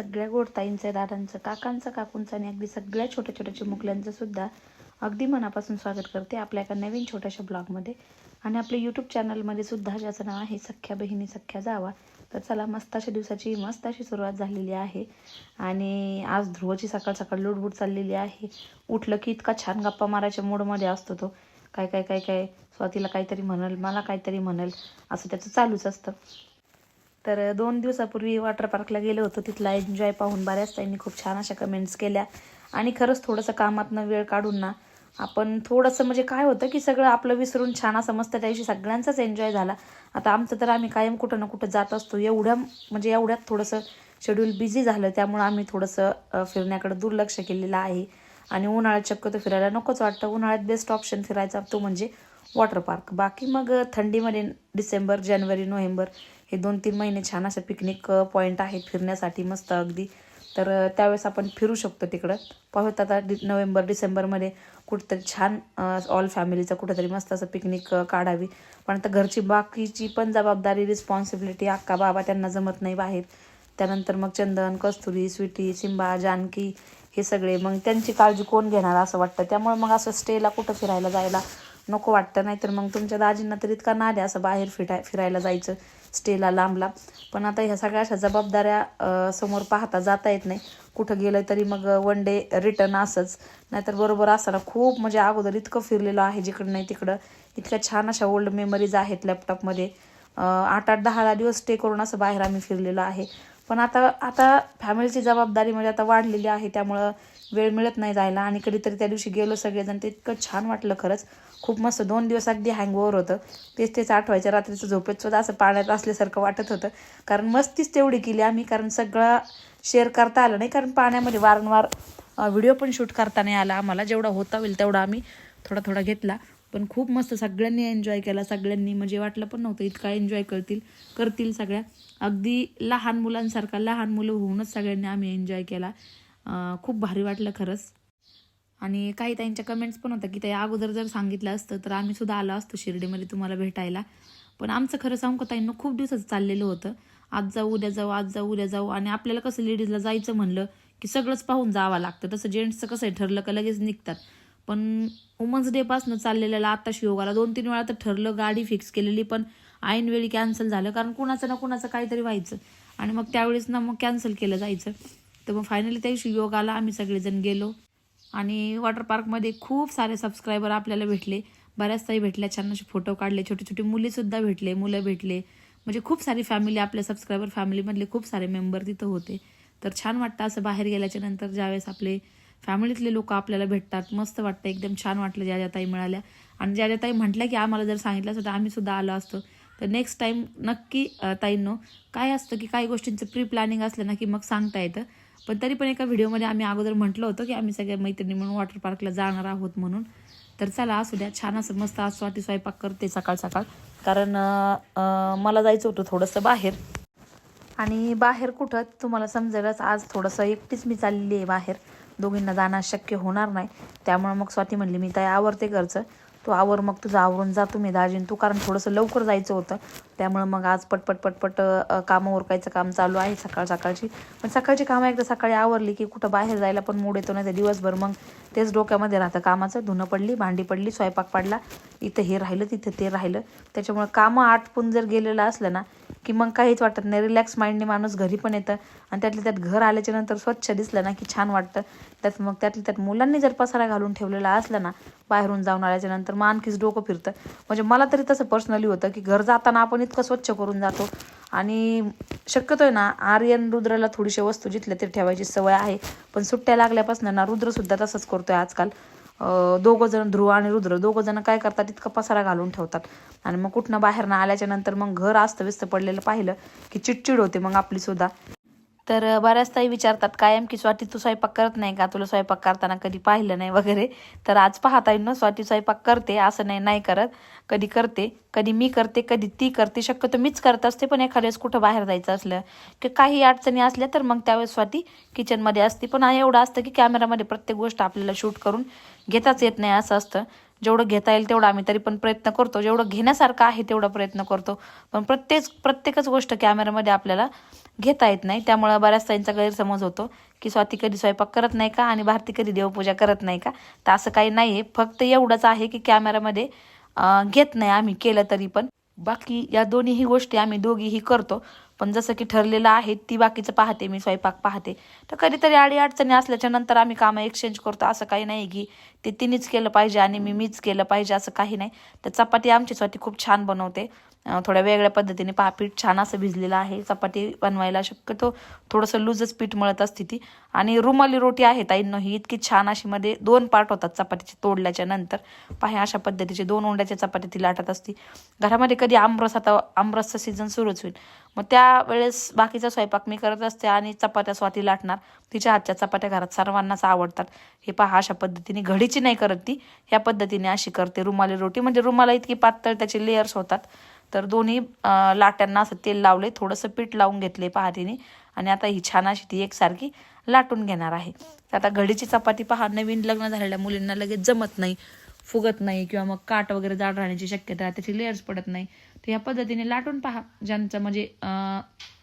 सगळ्या गोडताईंचं दादांचं काकांचं काकूंचं आणि अगदी सगळ्या छोट्या छोट्या चिमुकल्यांचं सुद्धा अगदी मनापासून स्वागत करते आपल्या एका नवीन छोट्याशा ब्लॉगमध्ये. आणि आपल्या यूट्यूब चॅनलमध्ये सुद्धा ज्याचं नाव आहे सख्या बहिणी सख्या जावा तर चला मस्त अशा दिवसाची मस्त अशी सुरुवात झालेली आहे. आणि आज ध्रुवची सकाळ सकाळ लुडबुड चाललेली आहे. उठलं की इतका छान गप्पा मारायच्या मूडमध्ये असतो तो. काय काय काय काय? स्वातीला काहीतरी म्हणल मला काहीतरी म्हणल. असं त्याचं चालूच असतं. तर दोन दिवसापूर्वी वॉटर पार्कला गेलो होतो. तिथला एन्जॉय पाहून बऱ्याच त्यांनी खूप छान अशा कमेंट्स केल्या. आणि खरंच थोडंसं कामातनं वेळ काढून ना आपण थोडंसं म्हणजे काय होतं की सगळं आपलं विसरून छान असं मस्त त्या दिवशी सगळ्यांचाच एन्जॉय झाला. आता आमचं तर आम्ही कायम कुठं ना कुठं जात असतो. एवढ्या म्हणजे एवढ्यात थोडंसं शेड्यूल बिझी झालं. त्यामुळं आम्ही थोडंसं फिरण्याकडे दुर्लक्ष केलेलं आहे. आणि उन्हाळ्यात शक्यतो फिरायला नकोच वाटतं. उन्हाळ्यात बेस्ट ऑप्शन फिरायचा तो म्हणजे वॉटर पार्क बाकी मग थंडीमध्ये डिसेंबर जानेवारी नोव्हेंबर हे दोन तीन महिने छान असं पिकनिक पॉईंट आहेत फिरण्यासाठी मस्त अगदी. तर त्यावेळेस आपण फिरू शकतो तिकडं. पाहूत आता डि नोव्हेंबर डिसेंबरमध्ये कुठंतरी छान ऑल फॅमिलीचं कुठंतरी मस्त असं पिकनिक काढावी. पण आता घरची बाकीची पण जबाबदारी रिस्पॉन्सिबिलिटी अक्का बाबा त्यांना जमत नाही बाहेर. त्यानंतर मग चंदन कस्तुरी स्वीटी सिंबा जानकी हे सगळे. मग त्यांची काळजी कोण घेणार असं वाटतं? त्यामुळे मग असं स्टेला कुठं फिरायला जायला नको वाटतं. नाहीतर मग तुमच्या दाजींना तर इतका नाद असं बाहेर फिराय फिरायला जायचं. स्टेला लांबला. पण आता ह्या सगळ्या अशा जबाबदाऱ्या समोर पाहता जाता येत नाही. कुठं गेलं तरी मग वन डे रिटर्न असंच. नाहीतर बरोबर असताना खूप म्हणजे अगोदर इतकं फिरलेलं आहे जिकडं नाही तिकडं. इतक्या छान अशा ओल्ड मेमरीज आहेत लॅपटॉपमध्ये आठ आठ दहा दहा दिवस स्टे करून असं बाहेर आम्ही फिरलेलो आहे. पण आता आता फॅमिलीची जबाबदारी म्हणजे आता वाढलेली आहे. त्यामुळं वेळ मिळत नाही जायला. आणि कधीतरी त्या दिवशी गेलो सगळेजण. ते इतकं छान वाटलं खरंच. खूप मस्त दोन दिवस अगदी हँगओव्हर होतं. तेच तेच आठवायच्या रात्रीचं झोपेतसुद्धा असं पाण्यात असल्यासारखं वाटत होतं. कारण मस्तीच तेवढी केली आम्ही कारण सगळं शेअर करता आलं नाही कारण पाण्यामध्ये वारंवार व्हिडिओ पण शूट करता नाही आला आम्हाला. जेवढा होता होईल तेवढा आम्ही थोडा थोडा घेतला. पण खूप मस्त सगळ्यांनी एन्जॉय केला. सगळ्यांनी म्हणजे वाटलं पण नव्हतं इतका एन्जॉय करतील करतील सगळ्या. अगदी लहान मुलांसारखा लहान मुलं होऊनच सगळ्यांनी आम्ही एन्जॉय केला. खूप भारी वाटलं खरंच. आणि काही त्यांच्या कमेंट्स पण होत्या की ते अगोदर जर सांगितलं असतं तर आम्ही सुद्धा आलो असतो शिर्डीमध्ये तुम्हाला भेटायला. पण आमचं खरं सांगू का ताईंना खूप दिवसाचं चाललेलं होतं. आज जाऊ उद्या जाऊ आज जाऊ उद्या जाऊ. आणि आपल्याला कसं लेडीजला जायचं म्हणलं की सगळंच पाहून जावं लागतं. तसं जेंट्सचं कसं आहे ठरलं का लगेच निघतात. पण वुमन्स डेपासनं चाललेल्याला आत्ताशी शिवगाला दोन तीन वेळा तर ठरलं गाडी फिक्स केलेली पण ऐनवेळी कॅन्सल झालं. कारण कुणाचं ना कुणाचं काहीतरी व्हायचं. आणि मग त्यावेळेस ना मग कॅन्सल केलं जायचं. तर मग फायनली त्या दिवशी योगाला आम्ही सगळेजण गेलो. आणि वॉटर पार्कमध्ये खूप सारे सबस्क्रायबर आपल्याला भेटले. बऱ्याचताही भेटल्या. छान असे फोटो काढले. छोटे छोटे मुलीसुद्धा भेटले. मुलं भेटले. म्हणजे खूप सारी फॅमिली आपल्या सबस्क्रायबर फॅमिलीमधले खूप सारे मेंबर तिथं होते. तर छान वाटतं असं बाहेर गेल्याच्यानंतर ज्यावेळेस आपले फॅमिलीतले लोक आपल्याला भेटतात. मस्त वाटतं. एकदम छान वाटलं ज्या ज्या ताई मिळाल्या. आणि ज्या ज्या ताई म्हटल्या की आम्हाला जर सांगितलं असं तर आम्ही सुद्धा आलो असतो. तर नेक्स्ट टाईम नक्की ताईंनो काय असतं की काही गोष्टींचं प्री प्लॅनिंग असलं ना की मग सांगता येतं. पण तरी पण एका व्हिडिओमध्ये आम्ही अगोदर म्हटलं होतं की आम्ही सगळ्या मैत्रिणी म्हणून वॉटर पार्कला जाणार आहोत म्हणून. तर चला असू द्या. छान असं मस्त आज स्वाती स्वयंपाक करते सकाळ सकाळ. कारण मला जायचं होतं थोडंसं बाहेर. आणि बाहेर कुठं? तुम्हाला समजेलच आज थोडंसं एकटीच मी चाललेली आहे बाहेर. दोघींना जाणं शक्य होणार नाही. त्यामुळे मग स्वाती म्हणली मी ताई आवरते घरचं. तू आवर मग तुझं आवरून जा तुम्ही दाजीन. तू कारण थोडंसं लवकर जायचं होतं. त्यामुळं मग आज पटपट पटपट कामं उरकायचं काम चालू आहे सकाळ सकाळची. पण सकाळची कामं एकदा सकाळी आवरली की कुठं बाहेर जायला पण मूड येतो नाही तर दिवसभर मग तेच डोक्यामध्ये राहतं कामाचं. धुणं पडली भांडी पडली स्वयंपाक पडला. इथं हे राहिलं तिथं ते राहिलं. त्याच्यामुळं कामं आटपून जर गेलेलं असलं ना की मग काहीच वाटत नाही. रिलॅक्स माइंडने माणूस घरी पण येतं आणि त्यातल्या त्यात घर आल्याच्यानंतर स्वच्छ दिसलं ना की छान वाटतं. त्यात मग त्यातल्या त्यात मुलांनी जर पसारा घालून ठेवलेला असला ना बाहेरून जाऊन आल्याच्यानंतर मग आणखीच डोकं फिरतं. म्हणजे मला तरी तसं पर्सनली होतं की घर जाताना आपण तितकं स्वच्छ करून जातो. आणि शक्यतो आहे ना आर्यन रुद्राला थोडीशी वस्तू जिथल्या ते ठेवायची सवय आहे. पण सुट्ट्या लागल्यापासून ना रुद्रसुद्धा तसंच करतोय आजकाल. दोघं जण ध्रुव आणि रुद्र दोघं जण काय करतात इतका पसारा घालून ठेवतात. आणि मग कुठनं बाहेर ना आल्याच्यानंतर मग घर अस्तव्यस्त पडलेलं पाहिलं की चिडचिड होते मग आपली सुद्धा. तर बऱ्याचदाही बऱ्याच ताई विचारतात कायम की स्वाती तू स्वयंपाक करत नाही का? तुला स्वयंपाक करताना कधी पाहिलं नाही? वगैरे. तर आज पाहता येईल ना स्वाती स्वयंपाक करते असं नाही नाही करत. कधी करते कधी मी करते कधी ती करते. शक्यतो मीच करत असते पण एखाद्या वेळेस कुठं बाहेर जायचं असलं की काही अडचणी असल्या तर मग त्यावेळेस स्वाती किचनमध्ये असते. पण एवढं असतं की कॅमेरामध्ये प्रत्येक गोष्ट आपल्याला शूट करून घेताच येत नाही असं असतं. जेवढं घेता येईल तेवढं आम्ही तरी पण प्रयत्न करतो. जेवढं घेण्यासारखं आहे तेवढा प्रयत्न करतो. पण प्रत्येक प्रत्येकच गोष्ट कॅमेऱ्यामध्ये आपल्याला घेता येत नाही. त्यामुळं बऱ्याच ताईंचा गैरसमज होतो की स्वाती कधी स्वयंपाक करत नाही का आणि भारती कधी देवपूजा करत नाही का? तर असं काही नाही आहे फक्त एवढंच आहे की कॅमेऱ्यामध्ये घेत नाही आम्ही केलं तरी पण. बाकी या दोन्हीही गोष्टी आम्ही दोघीही करतो. पण जसं की ठरलेलं आहे ती बाकीचं पाहते मी स्वयंपाक पाहते. तर कधीतरी आडी अडचणी असल्याच्या नंतर आम्ही कामं एक्सचेंज करतो असं काही नाही की ते तिनेच केलं पाहिजे आणि मी मीच केलं पाहिजे असं काही नाही. तर चपाती आमची स्वती खूप छान बनवते. थोड्या वेगळ्या पद्धतीने पहा पीठ छान असं भिजलेलं आहे. चपाती बनवायला शक्यतो थोडंसं लूजच पीठ मळत असते ती. आणि रुमाली रोटी आहे ताईंनो ही इतकी छान अशी मध्ये दोन पार्ट होतात चपातीचे तोडल्याच्या नंतर. पहा अशा पद्धतीचे दोन ओंड्याच्या चपाती ती लाटत असती. घरामध्ये कधी आमरस आता आमरसचं सीझन सुरूच होईल. मग त्यावेळेस बाकीचा स्वयंपाक मी करत असते आणि चपात्या स्वाती लाटणार. तिच्या हातच्या चपात्या घरात सर्वांनाच आवडतात. हे पहा अशा पद्धतीने घडीची नाही करत ती. ह्या पद्धतीने अशी करते रुमाली रोटी. म्हणजे रुमाला इतकी पातळ त्याचे लेयर्स होतात. तर दोन्ही लाट्यांना असं तेल लावले थोडंसं पीठ लावून घेतले पहातीने. आणि आता ही छान अशी ती एकसारखी लाटून घेणार आहे. तर आता घडीची चपाती पहा नवीन लग्न झालेल्या मुलींना लगेच जमत नाही फुगत नाही किंवा मग काट वगैरे जाड राहण्याची शक्यता आहे त्याची लेअर्स पडत नाही. तर या पद्धतीने लाटून पहा ज्यांचं म्हणजे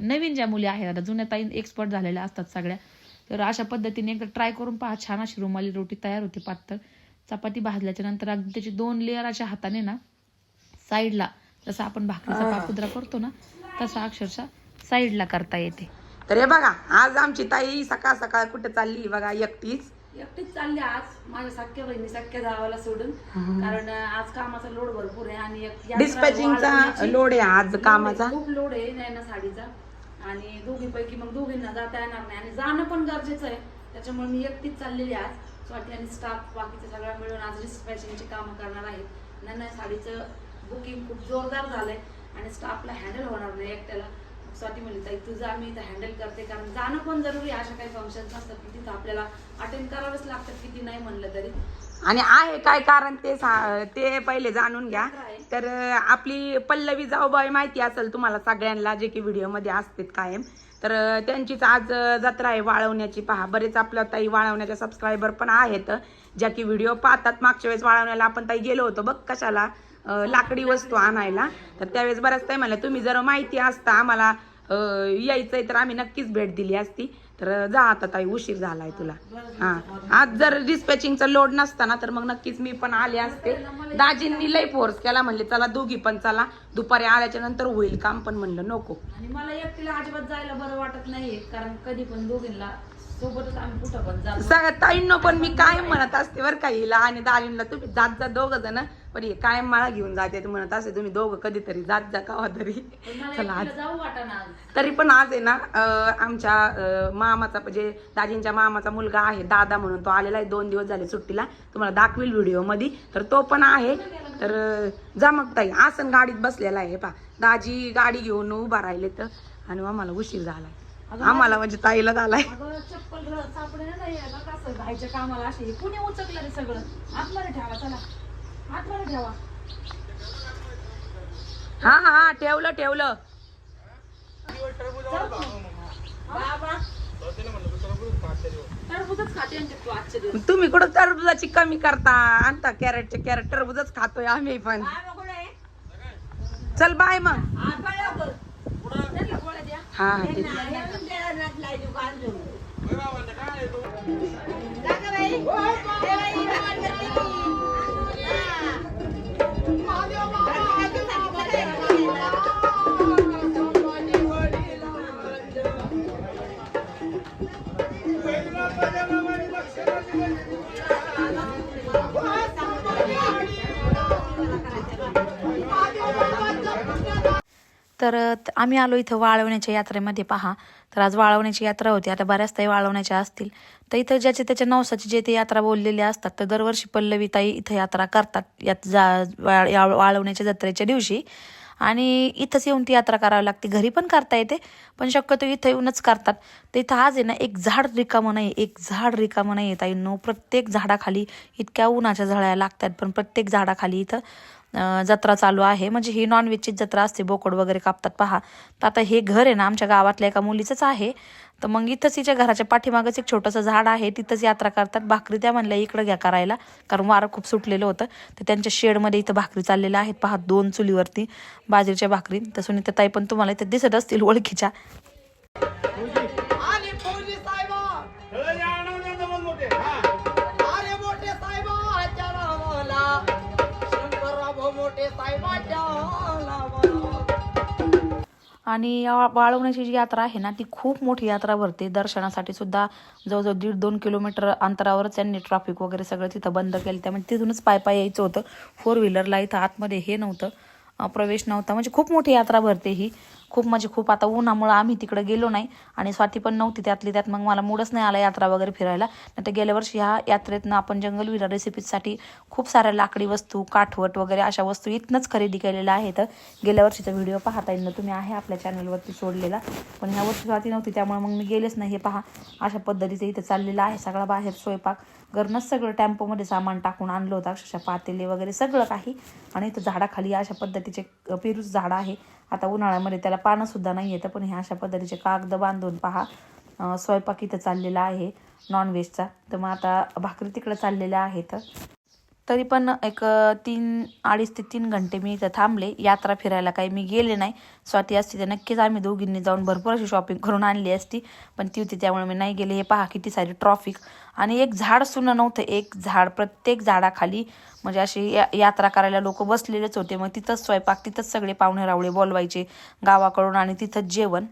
नवीन ज्या मुली आहेत आता जुन्या ताई एक्सपर्ट झालेल्या असतात सगळ्या. तर अशा पद्धतीने एकदा ट्राय करून पहा छान अशी रुमाली रोटी तयार होते पातळ. चपाती भाजल्याच्या नंतर अगदी त्याची दोन लेअर अशा हाताने ना साईडला जसं आपण भाकरीचा पापुद्रा करतो ना तसा अक्षरशः साईडला करता येते. तर हे बघा आज आमची ताई सकाळ सकाळ कुठे चालली? बघा एकटीच. एकटीच चालली आज माझ्या सख्या बहिणी सख्या गावाला सोडून. कारण आज कामाचा लोड भरपूर आहे आणि एक डिस्पॅचिंगचा लोड आहे आज कामाचा आहे, खूप लोड आहे नयना साडीचा. आणि दोघीपैकी मग दोघींना जाता येणार नाही. आणि जाणं पण गरजेचं आहे. त्याच्यामुळे मी एकटीच चाललेली आहे आज. स्वाती आणि स्टाफ बाकीचे सगळं मिळून आज डिस्पॅचिंगची कामं करणार आहेत. नयना साडीचं बुकिंग खूप जोरदार झालंय आणि स्टाफला हँडल होणार नाही एकट्याला. स्वाती म्हणली ताई तुझं आम्ही इथं हँडल करते कारण जाणं पण जरुरी अशा काही फंक्शन्स असतात की तिथं आपल्याला अटेंड करावंच लागतात किती नाही म्हणलं तरी. आणि आहे काय कारण ते ते पहिले जाणून घ्या. तर आपली पल्लवी जाऊबाई माहिती असेल तुम्हाला सगळ्यांना जे की व्हिडिओमध्ये असतात कायम. तर त्यांचीच आज जत्रा आहे वाळवण्याची. पहा बरेच आपल्या ताई वाळवण्याच्या सबस्क्रायबर पण आहेत ज्या की व्हिडिओ पाहतात. मागच्या वेळेस वाळवण्याला आपण ताई गेलो होतो बघ कशाला. लाकडी वस्तू आणायला. तर त्यावेळेस बऱ्याच ताई म्हणलं तुम्ही जर माहिती असता आम्हाला यायचंय तर आम्ही नक्कीच भेट दिली असती. तर जा आता ताई उशीर झालाय तुला. हा. आज जर डिस्पॅचिंगचा लोड नसताना तर मग नक्कीच मी पण आले असते. दाजींनी लय फोर्स केला म्हणले चला दोघी पण चला. दुपारी आल्याच्यानंतर होईल काम. पण म्हणलं नको. आणि मला एकटीला अजिबात जायला बरं वाटत नाही कारण कधी पण दोघींना सोबतच आम्ही कुठं पण जातो. सगळ्या ताईंनो पण मी काय म्हणत असते बरं का हिला आणि दाजींना तुम्ही जात जा दोघं जण पण हे कायम मला घेऊन जाते ते म्हणत असते तुम्ही दोघं कधीतरी जात जा कावा तरी. पण मला चला आज. एकटीला जाऊ वाटाना आज. तरी पण आज आहे ना अं, आमच्या अं, मामाचा म्हणजे दाजींच्या मामाचा मुलगा आहे दादा म्हणून तो आलेला आहे दोन दिवस झाले सुट्टीला. तुम्हाला दाखवेल व्हिडिओमध्ये. तर तो पण आहे. तर अं, जा मग ताई आसन गाडीत बसलेला आहे पा दाजी गाडी घेऊन उभा राहिले तर आणि आम्हाला उशीर झालाय. आम्हाला म्हणजे ताईला झालाय. अगं चप्पल र- सापडे ना नाही आता कसं जायच्या कामाला असे कुणी उचकलं रे सगळं? आतमध्ये ठेवा चला. आतमध्ये ठेवा. हा हा ठेवलं ठेवलं. टरबूजच खाते तुम्ही कुठं टरबुजाची कमी करता? आणता कॅरेटचे कॅरेट. टरबुजच खातोय आम्ही पण. चल बाय मग. त्यांना गोळ्या द्या हा हा ठीक. तर आम्ही आलो इथं वाळवण्याच्या यात्रेमध्ये पहा. तर आज वाळवण्याची यात्रा होती. आता बऱ्याच ताई वाळवण्याच्या असतील. तर इथं ज्याचे त्याच्या नवसाची जे ते यात्रा बोललेले असतात तर दरवर्षी पल्लवी ताई इथं यात्रा करतात. यात जा वाळवण्याच्या जत्रेच्या दिवशी. आणि इथंच येऊन ती यात्रा करावी लागते. घरी पण करता येते पण शक्यतो इथं येऊनच करतात. तर इथं आज आहे ना एक झाड रिकामं नाही एक झाड रिकामं नाही ताईंनो प्रत्येक झाडाखाली इतक्या उन्हाच्या झळ्या लागतात पण प्रत्येक झाडाखाली इथं जत्रा चालू आहे. म्हणजे ही नॉनव्हेजचीच जत्रा असते. बोकड वगैरे कापतात. पहा. तर आता हे घर आहे ना आमच्या गावातल्या एका मुलीचंच आहे. तर मग इथंच तिच्या घराच्या पाठीमागच एक छोटंसं झाड आहे. तिथंच यात्रा करतात. भाकरी त्या म्हणल्या इकडं घ्या करायला. कारण वारं खूप सुटलेलं होतं. तर त्यांच्या शेडमध्ये इथं भाकरी चाललेल्या आहेत. पहा दोन चुलीवरती बाजरीच्या भाकरी. तसून इथं ताई पण तुम्हाला इथं दिसत असतील ओळखीच्या. आणि वाळवण्याची जी यात्रा आहे ना ती खूप मोठी यात्रा भरते. दर्शनासाठी सुद्धा जवळजवळ दीड दोन किलोमीटर अंतरावरच त्यांनी ट्रॅफिक वगैरे सगळं तिथं बंद केलं त्यामुळे म्हणजे तिथूनच पाय पाय यायचं होतं. फोर व्हीलरला इथं आतमध्ये हे नव्हतं. प्रवेश नव्हता. म्हणजे खूप मोठी यात्रा भरते ही. खूप म्हणजे खूप आता उन्हामुळं आम्ही तिकडे गेलो नाही आणि स्वाती पण नव्हती त्यातली त्यात मग मला मूडच नाही आला यात्रा वगैरे फिरायला. नाही तर गेल्या वर्षी ह्या यात्रेतनं आपण जंगलविरा रेसिपीसाठी खूप साऱ्या लाकडी वस्तू काठवट वगैरे अशा वस्तू इथनंच खरेदी केलेल्या आहेत. गेल्या वर्षीचा व्हिडिओ पाहता येईल ना तुम्ही आहे आपल्या चॅनलवरती सोडलेला. पण ह्या वर्षी स्वाती नव्हती त्यामुळे मग मी गेलेच नाही. हे पहा अशा पद्धतीचं इथं चाललेलं आहे. सगळा बाहेर स्वयंपाक घरनंच सगळं टेम्पोमध्ये सामान टाकून आणलं होतं अक्षरशः पातेले वगैरे सगळं काही. आणि इथं झाडाखाली अशा पद्धतीचे पेरूच झाड आहे. आता उन्हाळ्यामध्ये त्याला पानंसुद्धा नाही येतं पण हे अशा पद्धतीचे कागद बांधून पहा. स्वयंपाक इथं चाललेला आहे नॉनव्हेजचा तर मग आता भाकरी तिकडं चाललेल्या आहेत. तरी पण एक तीन अडीच ते तीन घंटे मी इथं थांबले. यात्रा फिरायला काही मी गेले नाही. स्वाती असती तर नक्कीच आम्ही दोघींनी जाऊन भरपूर अशी शॉपिंग करून आणली असती. पण ती होती त्यामुळे मी नाही गेले. हे पहा किती सारी ट्रॉफिक आणि एक झाड सुद्धा नव्हतं. एक झाड प्रत्येक झाडाखाली म्हणजे अशी या यात्रा करायला लोक बसलेलेच होते. मग तिथंच स्वयंपाक तिथंच सगळे पाहुणे रावळे बोलवायचे गावाकडून आणि तिथंच जेवण.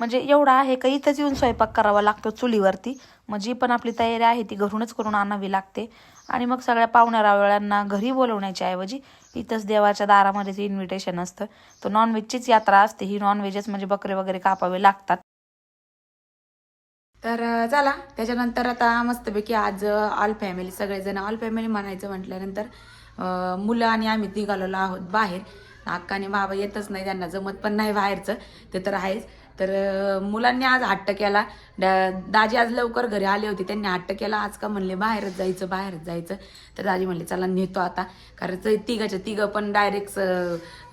म्हणजे एवढं आहे का इथंच येऊन स्वयंपाक करावा लागतो चुलीवरती. मग जी पण आपली तयारी आहे ती घरूनच करून आणावी लागते. आणि मग सगळ्या पाहुण्या रावळ्यांना घरी बोलवण्याच्या ऐवजी इथंच देवाच्या दारामध्येच इन्व्हिटेशन असतं. तर नॉनव्हेजचीच यात्रा असते. ही नॉनव्हेजच म्हणजे बकरे वगैरे कापावे लागतात. तर झाला चला. त्याच्यानंतर आता मस्तपैकी आज ऑल फॅमिली सगळेजण ऑल फॅमिली म्हणायचं म्हटल्यानंतर मुलं आणि आम्ही निघालेलो आहोत बाहेर. अक्का आणि बाबा येतच नाही त्यांना जमत पण नाही बाहेरचं. ते तर आहेच. तर मुलांनी आज हट्ट केला. दाजी आज लवकर घरी आले होते. त्यांनी हट्ट केला. आज का म्हणले बाहेरच जायचं बाहेरच जायचं. तर दाजी म्हणले चला नेतो आता. कारण तिघाच्या तिघं पण डायरेक्ट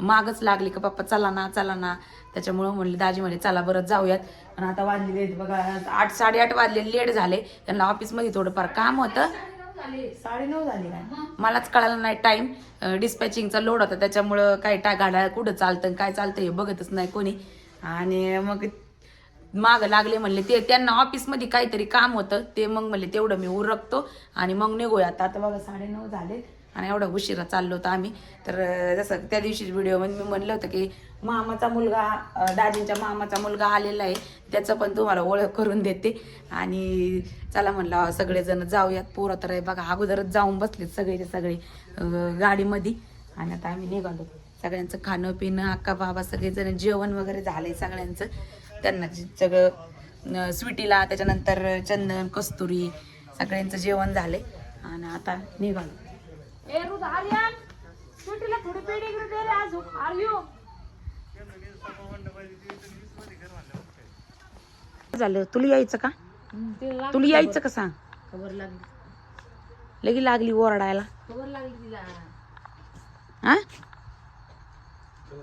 मागच लागले का पप्पा चला ना चला ना. त्याच्यामुळं म्हणले दाजी म्हणले चला बरं जाऊयात. पण आता वाजलेले बघा आठ साडेआठ वाजले लेट झाले. त्यांना ऑफिसमध्ये थोडंफार काम होतं. साडेनऊ झाले. मलाच कळालं नाही टाइम डिस्पॅचिंगचा लोड होता. त्याच्यामुळं काय टा गाड्या कुठं चालतं काय चालतं हे बघतच नाही कोणी. आणि मग माग लागले म्हणले ते त्यांना ऑफिसमध्ये काहीतरी काम होतं ते मग म्हणले तेवढं मी उरकतो आणि मग निघूया. आता आता बघा साडेनऊ झाले आणि एवढा उशिरा चाललो होतो आम्ही. तर जसं त्या दिवशी व्हिडिओमध्ये मी म्हणलं होतं की मामाचा मुलगा दाजींच्या मामाचा मुलगा आलेला आहे त्याचं पण तुम्हाला ओळख करून देते. आणि चला म्हणलं सगळेजण जाऊयात पोरं तर बघा अगोदरच जाऊन बसलेत सगळेचे सगळे गाडीमध्ये. आणि आता आम्ही निघालो. सगळ्यांचं खाणं पिणं अक्का बाबा सगळेजण जेवण वगैरे झालंय सगळ्यांचं. त्यांना सगळं स्वीटीला त्याच्यानंतर चंदन कस्तुरी सगळ्यांचं जेवण झालंय. आणि आता निघालो. झालं. तुला यायचं का? तुला यायचं का सांग? खबर लागली. लगी लागली ओरडायला. खबर लागली तिला. हा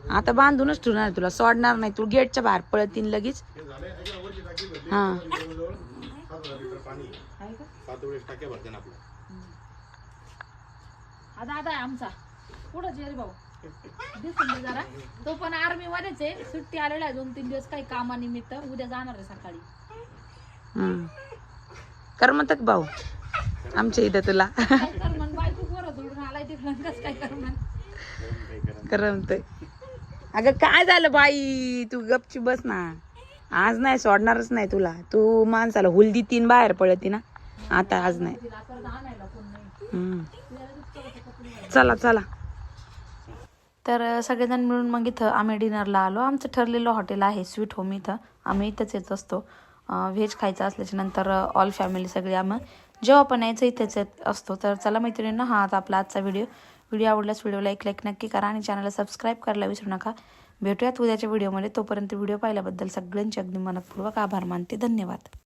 आता बांधूनच ठेवणार तुला. सोडणार नाही. तू गेटच्या बाहेर पळतीन लगेच. हा हा दादा आहे आमचा. पुढं जे रे भाऊ? दिसून जरा. तो पण आर्मी मध्येच आहे. सुट्टी आलेला आहे. दोन तीन दिवस काही कामानिमित्त. उद्या जाणार आहे सकाळी. हम्म. करमतक भाऊ. आमच्या इथं तुला. कर म्हण बायको पोरं सोडून आलाय तिकडं. कसं काय कर म्हण करमतय. अगं काय झालं बाई? तू गपची बस ना. आज नाही सोडणारच नाही तुला. तू माणसाला हुलदी तीन बाहेर पळती ना. आता आज नाही. हम्म. चला चला. तर सगळेजण मिळून मग इथं आम्ही डिनरला आलो. आमचं ठरलेलं हॉटेल आहे स्वीट होम इथं. आम्ही इथंच येत असतो. व्हेज खायचं असल्याच्या नंतर ऑल फॅमिली सगळी आम्ही जेव्हा पण यायचं इथेच येत असतो. तर चला मैत्रिणींना हा आता आपला आजचा व्हिडिओ व्हिडिओ आवडल्यास व्हिडिओला एक लाईक नक्की करा आणि चॅनलला सबस्क्राईब करायला विसरू नका. भेटूयात उद्याच्या व्हिडिओमध्ये. तोपर्यंत व्हिडिओ पाहिल्याबद्दल सगळ्यांचे अगदी मनपूर्वक आभार मानते. धन्यवाद.